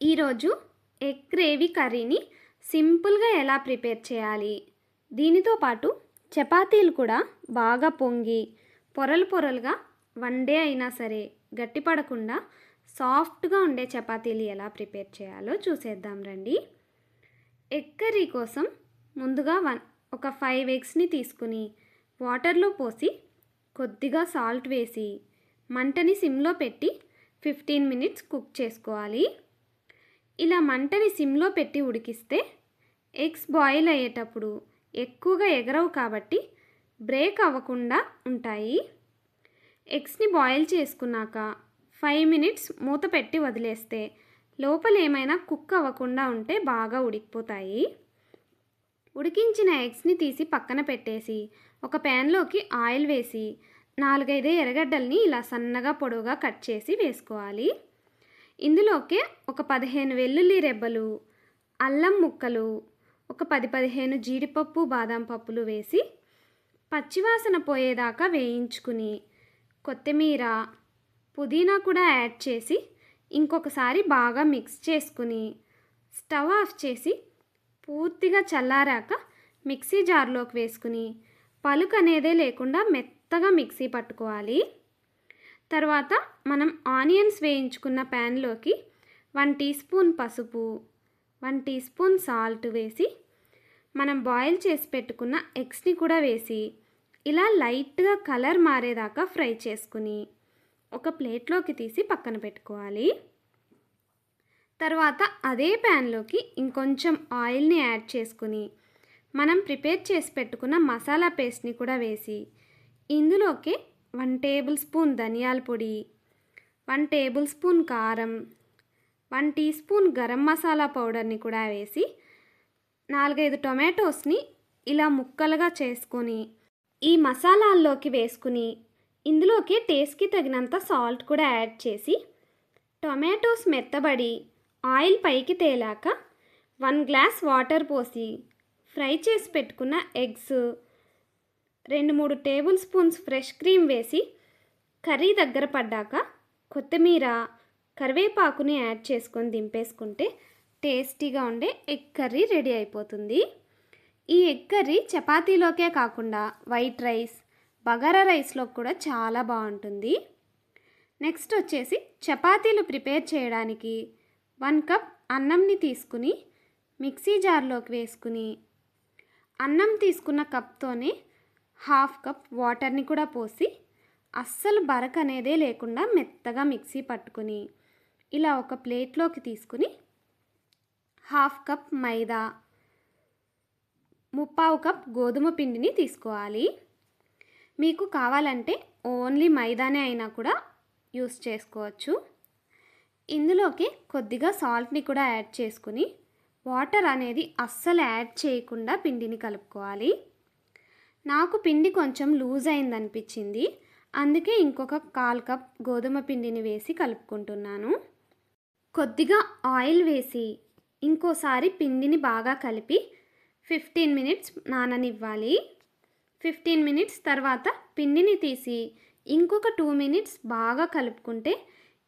ఈరోజు egg gravy కర్రీని సింపుల్గా ఎలా ప్రిపేర్ చేయాలి? దీనితో పాటు చపాతీలు కూడా బాగా పొంగి పొరలు పొరలుగా వన్ డే అయినా సరే గట్టిపడకుండా సాఫ్ట్గా ఉండే చపాతీలు ఎలా ప్రిపేర్ చేయాలో చూసేద్దాం రండి. ఎగ్ కర్రీ కోసం ముందుగా వన్ ఒక ఫైవ్ ఎగ్స్ని తీసుకుని వాటర్లో పోసి కొద్దిగా సాల్ట్ వేసి మంటని సిమ్లో పెట్టి ఫిఫ్టీన్ మినిట్స్ కుక్ చేసుకోవాలి. ఇలా మంటని సిమ్లో పెట్టి ఉడికిస్తే ఎగ్స్ బాయిల్ అయ్యేటప్పుడు ఎక్కువగా ఎగరవు కాబట్టి బ్రేక్ అవ్వకుండా ఉంటాయి. ఎగ్స్ని బాయిల్ చేసుకున్నాక ఫైవ్ మినిట్స్ మూత పెట్టి వదిలేస్తే లోపల ఏమైనా కుక్ అవ్వకుండా ఉంటే బాగా ఉడికిపోతాయి. ఉడికించిన ఎగ్స్ని తీసి పక్కన పెట్టేసి ఒక ప్యాన్లోకి ఆయిల్ వేసి నాలుగైదు ఎర్రగడ్డల్ని ఇలా సన్నగా పొడవుగా కట్ చేసి వేసుకోవాలి. ఇందులోకే ఒక పదిహేను వెల్లుల్లి రెబ్బలు అల్లం ముక్కలు ఒక పది పదిహేను జీడిపప్పు బాదం పప్పులు వేసి పచ్చివాసన పోయేదాకా వేయించుకుని కొత్తిమీర పుదీనా కూడా యాడ్ చేసి ఇంకొకసారి బాగా మిక్స్ చేసుకుని స్టవ్ ఆఫ్ చేసి పూర్తిగా చల్లారాక మిక్సీ జార్లోకి వేసుకుని పలుకు అనేదే లేకుండా మెత్తగా మిక్సీ పట్టుకోవాలి. తర్వాత మనం ఆనియన్స్ వేయించుకున్న ప్యాన్లోకి వన్ టీ స్పూన్ పసుపు వన్ టీ స్పూన్ సాల్ట్ వేసి మనం బాయిల్ చేసి పెట్టుకున్న ఎగ్స్ని కూడా వేసి ఇలా లైట్గా కలర్ మారేదాకా ఫ్రై చేసుకుని ఒక ప్లేట్లోకి తీసి పక్కన పెట్టుకోవాలి. తర్వాత అదే ప్యాన్లోకి ఇంకొంచెం ఆయిల్ని యాడ్ చేసుకుని మనం ప్రిపేర్ చేసి పెట్టుకున్న మసాలా పేస్ట్ని కూడా వేసి ఇందులోకి వన్ టేబుల్ స్పూన్ ధనియాల పొడి వన్ టేబుల్ స్పూన్ కారం one teaspoon garam masala పౌడర్ని కూడా వేసి నాలుగైదు టొమాటోస్ని ఇలా ముక్కలుగా చేసుకొని ఈ మసాలాల్లోకి వేసుకుని ఇందులోకి టేస్ట్కి తగినంత సాల్ట్ కూడా యాడ్ చేసి టొమాటోస్ మెత్తబడి ఆయిల్ పైకి తేలాక వన్ గ్లాస్ వాటర్ పోసి ఫ్రై చేసి పెట్టుకున్న ఎగ్స్ రెండు మూడు టేబుల్ స్పూన్స్ ఫ్రెష్ క్రీమ్ వేసి కర్రీ దగ్గర పడ్డాక కొత్తిమీర కరివేపాకుని యాడ్ చేసుకొని దింపేసుకుంటే టేస్టీగా ఉండే ఎగ్ కర్రీ రెడీ అయిపోతుంది. ఈ ఎగ్ కర్రీ చపాతీలోకే కాకుండా వైట్ రైస్ బగారా రైస్లో కూడా చాలా బాగుంటుంది. నెక్స్ట్ వచ్చేసి చపాతీలు ప్రిపేర్ చేయడానికి వన్ కప్ అన్నంని తీసుకుని మిక్సీ జార్లోకి వేసుకుని అన్నం తీసుకున్న కప్తోనే హాఫ్ కప్ వాటర్ని కూడా పోసి అస్సలు బరక అనేదే లేకుండా మెత్తగా మిక్సీ పట్టుకుని ఇలా ఒక ప్లేట్లోకి తీసుకుని హాఫ్ కప్ మైదా ముప్పావు కప్ గోధుమ పిండిని తీసుకోవాలి. మీకు కావాలంటే ఓన్లీ మైదానే అయినా కూడా యూస్ చేసుకోవచ్చు. ఇందులోకి కొద్దిగా సాల్ట్ని కూడా యాడ్ చేసుకుని వాటర్ అనేది అస్సలు యాడ్ చేయకుండా పిండిని కలుపుకోవాలి. నాకు పిండి కొంచెం లూజ్ అయిందనిపించింది. అందుకే ఇంకొక కాల్ కప్ గోధుమ పిండిని వేసి కలుపుకుంటున్నాను. కొద్దిగా ఆయిల్ వేసి ఇంకోసారి పిండిని బాగా కలిపి ఫిఫ్టీన్ మినిట్స్ నాననివ్వాలి. ఫిఫ్టీన్ మినిట్స్ తర్వాత పిండిని తీసి ఇంకొక టూ మినిట్స్ బాగా కలుపుకుంటే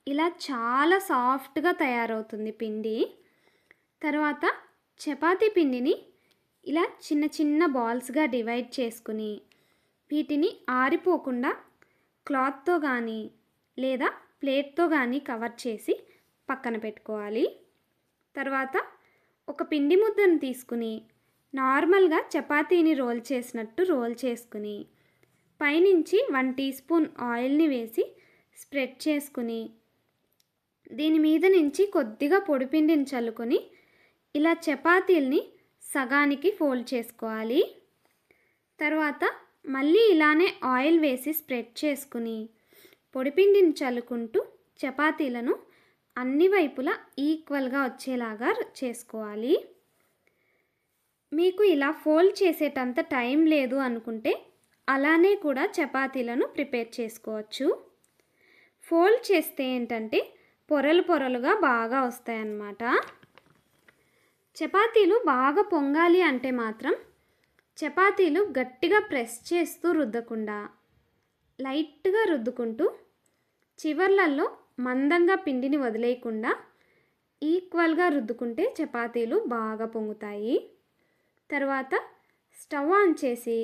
ఇలా చాలా సాఫ్ట్గా తయారవుతుంది పిండి. తర్వాత చపాతీ పిండిని ఇలా చిన్న చిన్న బాల్స్గా డివైడ్ చేసుకుని వీటిని ఆరిపోకుండా క్లాత్తో కానీ లేదా ప్లేట్తో కానీ కవర్ చేసి పక్కన పెట్టుకోవాలి. తర్వాత ఒక పిండి ముద్దను తీసుకుని నార్మల్గా చపాతీని రోల్ చేసినట్టు రోల్ చేసుకుని పైనుంచి వన్ టీ స్పూన్ ఆయిల్ని వేసి స్ప్రెడ్ చేసుకుని దీని మీద నుంచి కొద్దిగా పొడిపిండిని చల్లుకొని ఇలా చపాతీల్ని సగానికి ఫోల్డ్ చేసుకోవాలి. తర్వాత మళ్ళీ ఇలానే ఆయిల్ వేసి స్ప్రెడ్ చేసుకుని పొడిపిండిని చల్లుకుంటూ చపాతీలను అన్ని వైపులా ఈక్వల్గా వచ్చేలాగా చేసుకోవాలి. మీకు ఇలా ఫోల్డ్ చేసేటంత టైం లేదు అనుకుంటే అలానే కూడా చపాతీలను ప్రిపేర్ చేసుకోవచ్చు. ఫోల్డ్ చేస్తే ఏంటంటే పొరలు పొరలుగా బాగా వస్తాయన్నమాట. చపాతీలు బాగా పొంగాలి అంటే మాత్రం చపాతీలు గట్టిగా ప్రెస్ చేస్తూ రుద్దకుండా లైట్గా రుద్దుకుంటూ చివర్లల్లో మందంగా పిండిని వదిలేయకుండా ఈక్వల్గా రుద్దుకుంటే చపాతీలు బాగా పొంగుతాయి. తర్వాత స్టవ్ ఆన్ చేసి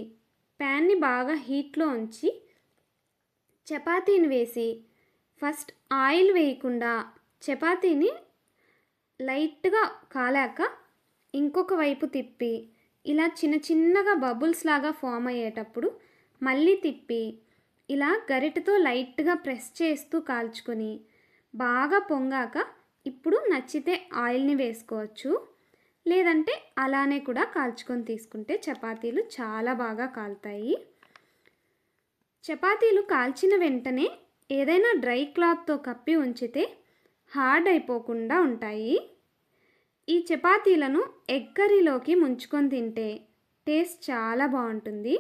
ప్యాన్ని బాగా హీట్లో ఉంచి చపాతీని వేసి ఫస్ట్ ఆయిల్ వేయకుండా చపాతీని లైట్గా కాలాక ఇంకొక వైపు తిప్పి ఇలా చిన్న చిన్నగా బబుల్స్ లాగా ఫామ్ అయ్యేటప్పుడు మళ్ళీ తిప్పి ఇలా గరిటతో లైట్గా ప్రెస్ చేస్తూ కాల్చుకొని బాగా పొంగాక ఇప్పుడు నచ్చితే ఆయిల్ని వేసుకోవచ్చు. లేదంటే అలానే కూడా కాల్చుకొని తీసుకుంటే చపాతీలు చాలా బాగా కాలుతాయి. చపాతీలు కాల్చిన వెంటనే ఏదైనా డ్రై క్లాత్తో కప్పి ఉంచితే హార్డ్ అయిపోకుండా ఉంటాయి. ఈ చపాతీలను ఎగ్ కర్రీలోకి ముంచుకొని తింటే టేస్ట్ చాలా బాగుంటుంది.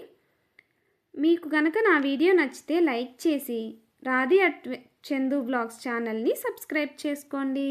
మీకు కనుక నా వీడియో నచ్చితే లైక్ చేసి రాధి అట్ చందు బ్లాగ్స్ ఛానల్ని సబ్స్క్రైబ్ చేసుకోండి.